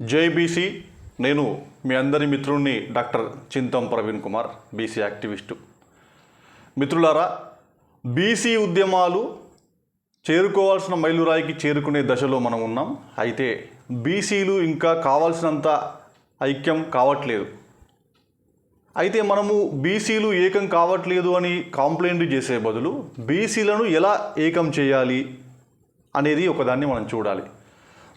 JBC నేను మీ అందరి మిత్రుణ్ణి doctor Chintam Praveen Kumar BC activist. మిత్రులారా బీసీ ఉద్యమాలు చేరుకోవాల్సిన మైలురాయికి చేరుకునే దశలో మనం ఉన్నాం. అయితే బీసీలు ఇంకా కావాల్సినంత ఐక్యం కావట్లేదు. అయితే మనము బీసీలు ఏకం కావట్లేదు అని కాంప్లైంట్ చేసే బదులు బీసీలను ఎలా ఏకం చేయాలి అనేది ఒకదాన్ని మనం చూడాలి.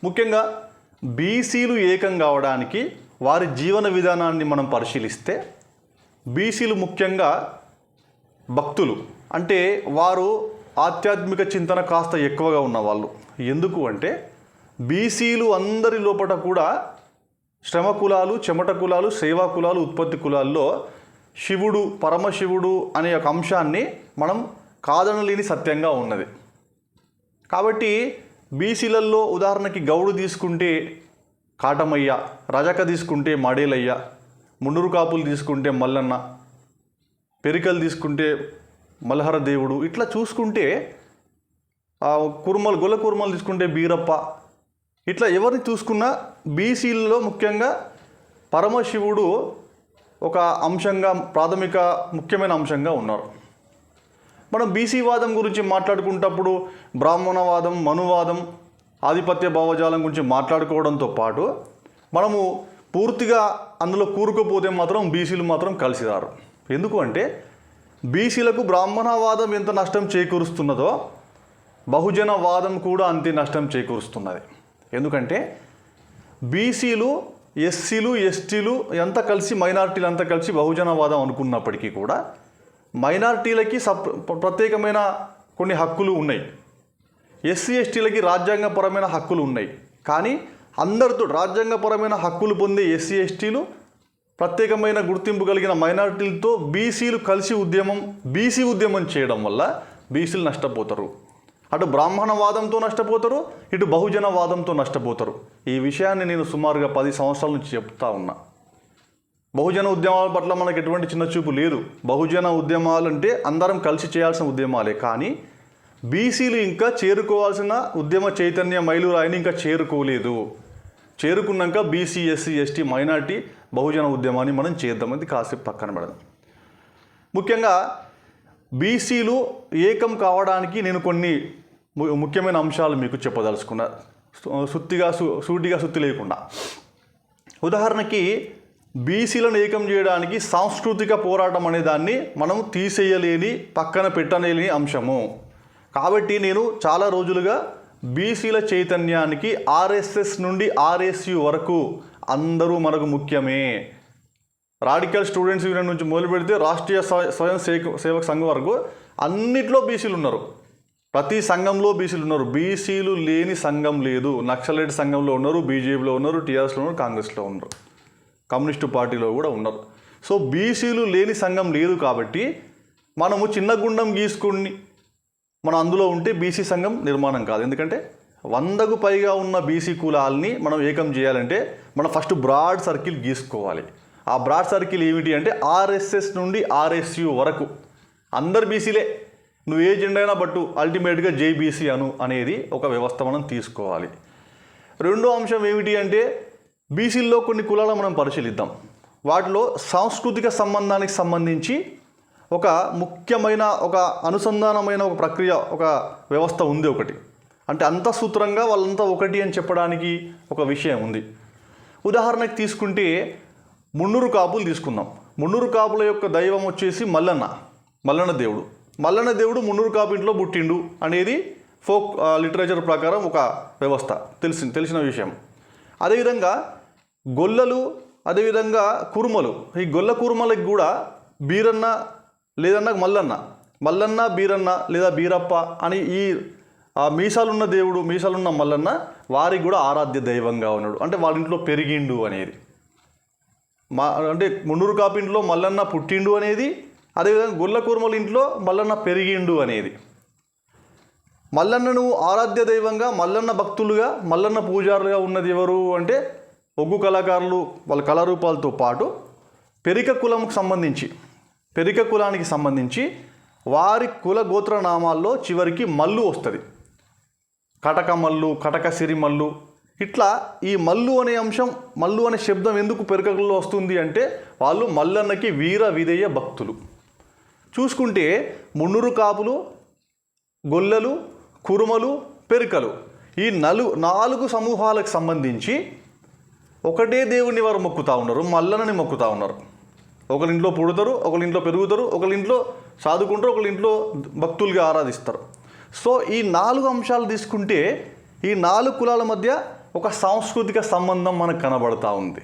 ముఖ్యంగా బీసీలు ఏకం కావడానికి వారి జీవన విధానాన్ని మనం పరిశీలిస్తే బీసీలు ముఖ్యంగా భక్తులు అంటే వారు ఆధ్యాత్మిక చింతన కాస్త ఎక్కువగా ఉన్నవాళ్ళు. ఎందుకు అంటే బీసీలు అందరి లోపల కూడా శ్రమ కులాలు చెమట కులాలు సేవా కులాలు ఉత్పత్తి కులాల్లో శివుడు పరమశివుడు అనే ఒక అంశాన్ని మనం కాదనలేని సత్యంగా ఉన్నది. కాబట్టి బీసీలలో ఉదాహరణకి గౌడు తీసుకుంటే కాటమయ్య రజక తీసుకుంటే మడేలయ్య మున్నూరు కాపులు తీసుకుంటే మల్లన్న పెరికలు తీసుకుంటే మల్హర దేవుడు ఇట్లా చూసుకుంటే కుర్మలు గొల్ల కుర్మలు తీసుకుంటే బీరప్ప ఇట్లా ఎవరిని చూసుకున్నా బీసీలలో ముఖ్యంగా పరమశివుడు ఒక అంశంగా ప్రాథమిక ముఖ్యమైన అంశంగా ఉన్నారు. మనం బీసీ వాదం గురించి మాట్లాడుకున్నప్పుడు బ్రాహ్మణవాదం మనువాదం ఆధిపత్య భావజాలం గురించి మాట్లాడుకోవడంతో పాటు మనము పూర్తిగా అందులో కూరుకుపోతే మాత్రం బీసీలు మాత్రం కలిసిరారు. ఎందుకు అంటే బీసీలకు బ్రాహ్మణవాదం ఎంత నష్టం చేకూరుస్తున్నదో బహుజన వాదం కూడా అంతే నష్టం చేకూరుస్తున్నది. ఎందుకంటే బీసీలు ఎస్సీలు ఎస్టీలు ఎంత కలిసి మైనార్టీలు అంతా కలిసి బహుజనవాదం అనుకున్నప్పటికీ కూడా మైనారిటీలకి సప్ ప్రత్యేకమైన కొన్ని హక్కులు ఉన్నాయి. ఎస్సీ ఎస్టీలకి రాజ్యాంగపరమైన హక్కులు ఉన్నాయి. కానీ అందరితో రాజ్యాంగపరమైన హక్కులు పొందే ఎస్సీ ఎస్టీలు ప్రత్యేకమైన గుర్తింపు కలిగిన మైనారిటీలతో బీసీలు కలిసి ఉద్యమం బీసీ ఉద్యమం చేయడం వల్ల బీసీలు నష్టపోతారు. అటు బ్రాహ్మణవాదంతో నష్టపోతారు ఇటు బహుజనవాదంతో నష్టపోతారు. ఈ విషయాన్ని నేను సుమారుగా పది సంవత్సరాల నుంచి చెప్తా ఉన్నా. బహుజన ఉద్యమాల పట్ల మనకు ఎటువంటి చిన్న చూపు లేదు. బహుజన ఉద్యమాలు అంటే అందరం కలిసి చేయాల్సిన ఉద్యమాలే. కానీ బీసీలు ఇంకా చేరుకోవాల్సిన ఉద్యమ చైతన్య మైలురాయిని ఇంకా చేరుకోలేదు. చేరుకున్నాక బీసీ ఎస్సీ ఎస్టీ మైనార్టీ బహుజన ఉద్యమాన్ని మనం చేద్దామని కాసేపు పక్కన పెడదాం. ముఖ్యంగా బీసీలు ఏకం కావడానికి నేను కొన్ని ము- ముఖ్యమైన అంశాలు మీకు చెప్పదలుచుకున్నా. సుత్తిగా సూటిగా సుత్తి లేకుండా. ఉదాహరణకి బీసీలను ఏకం చేయడానికి సాంస్కృతిక పోరాటం అనే దాన్ని మనం తీసేయలేని పక్కన పెట్టలేని అంశము. కాబట్టి నేను చాలా రోజులుగా బీసీల చైతన్యానికి ఆర్ఎస్ఎస్ నుండి ఆర్ఎస్యు వరకు అందరూ మనకు ముఖ్యమే. రాడికల్ స్టూడెంట్స్ యూనియన్ నుంచి మొదలు పెడితే రాష్ట్రీయ స్వయం సేక సేవక సంఘం వరకు అన్నిట్లో బీసీలు ఉన్నారు. ప్రతి సంఘంలో బీసీలు ఉన్నారు. బీసీలు లేని సంఘం లేదు. నక్సలైట్ సంఘంలో ఉన్నారు బీజేపీలో ఉన్నారు టీఆర్ఎస్లో ఉన్నారు కాంగ్రెస్లో ఉన్నారు. కమ్యూనిస్టు పార్టీలో కూడా ఉన్నారు సో బీసీలు లేని సంఘం లేదు కాబట్టి మనము చిన్న గుండం గీసుకుని మనం అందులో ఉంటే బీసీ సంఘం నిర్మాణం కాదు. ఎందుకంటే వందకు పైగా ఉన్న బీసీ కులాలని మనం ఏకం చేయాలంటే మనం ఫస్ట్ బ్రాడ్ సర్కిల్ గీసుకోవాలి. ఆ బ్రాడ్ సర్కిల్ ఏమిటి అంటే ఆర్ఎస్ఎస్ నుండి ఆర్ఎస్యు వరకు అందరు బీసీలే. నువ్వు ఏ జెండా అయినా బట్టు అల్టిమేట్గా జేబీసీ అను అనేది ఒక వ్యవస్థ మనం తీసుకోవాలి. రెండో అంశం ఏమిటి అంటే బీసీల్లో కొన్ని కులాలను మనం పరిశీలిద్దాం. వాటిలో సాంస్కృతిక సంబంధానికి సంబంధించి ఒక ముఖ్యమైన ఒక అనుసంధానమైన ఒక ప్రక్రియ ఒక వ్యవస్థ ఉంది ఒకటి. అంటే అంత సూత్రంగా వాళ్ళంతా ఒకటి అని చెప్పడానికి ఒక విషయం ఉంది. ఉదాహరణకి తీసుకుంటే మున్నూరు కాపులు తీసుకుందాం మున్నూరు కాపుల యొక్క దైవం వచ్చేసి మల్లన్న మల్లన్న దేవుడు. మల్లన్న దేవుడు మున్నూరు కాపు ఇంట్లో పుట్టిండు అనేది ఫోక్ లిటరేచర్ ప్రకారం ఒక వ్యవస్థ. తెలిసి తెలిసిన విషయం. అదేవిధంగా గొల్లలు అదేవిధంగా కురుమలు. ఈ గొల్ల కుర్మలకి కూడా బీరన్న లేదన్న మల్లన్న. మల్లన్న బీరన్న లేదా బీరప్ప అని ఈ మీసాలున్న దేవుడు మీసాలున్న మల్లన్న వారికి కూడా ఆరాధ్య దైవంగా ఉన్నాడు. అంటే వాళ్ళ ఇంట్లో పెరిగిండు అనేది. మా అంటే మున్నూరు కాపింట్లో మల్లన్న పుట్టిండు అనేది అదేవిధంగా గొల్ల కూర్మల ఇంట్లో మల్లన్న పెరిగిండు అనేది. మల్లన్నను ఆరాధ్య దైవంగా మల్లన్న భక్తులుగా మల్లన్న పూజారులుగా ఉన్నది ఎవరు అంటే ఒగ్గు కళాకారులు వాళ్ళ కళారూపాలతో పాటు పెరిక కులంకు సంబంధించి పెరిక కులానికి సంబంధించి వారి కుల గోత్ర నామాల్లో చివరికి మల్లు వస్తుంది. కటక మల్లు కటక సిరి మల్లు. ఇట్లా ఈ మల్లు అనే అంశం మల్లు అనే శబ్దం ఎందుకు పెరకకుల్లో వస్తుంది అంటే వాళ్ళు మల్లన్నకి వీర విధేయ భక్తులు. చూసుకుంటే మున్నూరు కాపులు గొల్లలు కురుమలు పెరుకలు ఈ నలు నాలుగు సమూహాలకు సంబంధించి ఒకటే దేవుని వారు మొక్కుతా ఉన్నారు మల్లనని మొక్కుతా ఉన్నారు. ఒకరింట్లో పుడతారు ఒకరింట్లో పెరుగుతారు ఒకరింట్లో సాదుకుంటారు ఒకరింట్లో భక్తులుగా ఆరాధిస్తారు. సో ఈ నాలుగు అంశాలు తీసుకుంటే ఈ నాలుగు కులాల మధ్య ఒక సాంస్కృతిక సంబంధం మనకు కనబడతా ఉంది.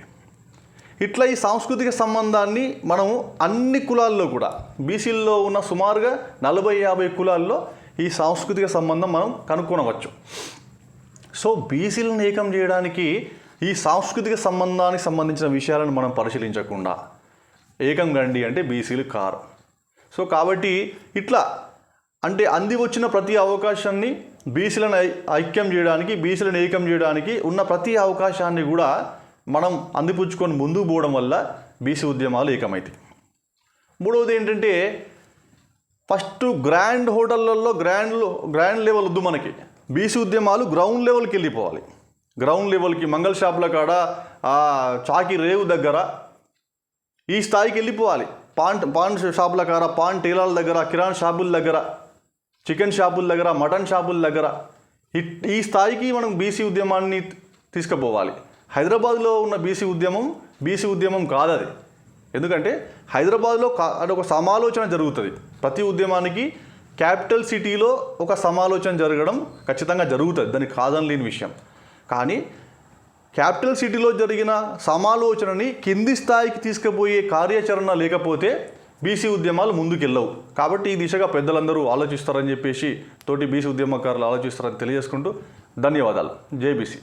ఇట్లా ఈ సాంస్కృతిక సంబంధాన్ని మనం అన్ని కులాల్లో కూడా బీసీల్లో ఉన్న సుమారుగా నలభై యాభై కులాల్లో ఈ సాంస్కృతిక సంబంధం మనం కనుక్కొనవచ్చు. సో బీసీలను ఏకం చేయడానికి ఈ సాంస్కృతిక సంబంధానికి సంబంధించిన విషయాలను మనం పరిశీలించకుండా ఏకం గండి అంటే బీసీలు కారు. సో కాబట్టి ఇట్లా అంటే అంది వచ్చిన ప్రతి అవకాశాన్ని బీసీలను ఐక్యం చేయడానికి బీసీలను ఏకం చేయడానికి ఉన్న ప్రతి అవకాశాన్ని కూడా మనం అందిపుచ్చుకొని ముందుకు పోవడం వల్ల బీసీ ఉద్యమాలు ఏకమవుతాయి మూడవది ఏంటంటే ఫస్ట్ గ్రాండ్ హోటళ్ళల్లో గ్రాండ్ గ్రాండ్ లెవెల్ వద్దు మనకి. బీసీ ఉద్యమాలు గ్రౌండ్ లెవెల్కి వెళ్ళిపోవాలి. గ్రౌండ్ లెవెల్కి మంగళ షాపుల కాడ ఆ చాకి రేవు దగ్గర ఈ స్థాయికి వెళ్ళిపోవాలి. పాన్ పాన్ షాపుల కాడ పాన్ టేలాల దగ్గర కిరాణ్ షాపుల దగ్గర చికెన్ షాపుల దగ్గర మటన్ షాపుల దగ్గర ఈ స్థాయికి మనం బీసీ ఉద్యమాన్ని తీసుకుపోవాలి. హైదరాబాద్లో ఉన్న బీసీ ఉద్యమం బీసీ ఉద్యమం కాదది. ఎందుకంటే హైదరాబాద్లో కా- ఒక సమాలోచన జరుగుతుంది. ప్రతి ఉద్యమానికి క్యాపిటల్ సిటీలో ఒక సమాలోచన జరగడం ఖచ్చితంగా జరుగుతుంది. దానికి కాదని లేని విషయం. కానీ క్యాపిటల్ సిటీలో జరిగిన సమాలోచనని కింది స్థాయికి తీసుకుపోయే కార్యాచరణ లేకపోతే బీసీ ఉద్యమాలు ముందుకెళ్ళవు. కాబట్టి ఈ దిశగా పెద్దలందరూ ఆలోచిస్తారని చెప్పేసి తోటి బీసీ ఉద్యమకారులు ఆలోచిస్తారని తెలియజేసుకుంటూ ధన్యవాదాలు. జేబీసీ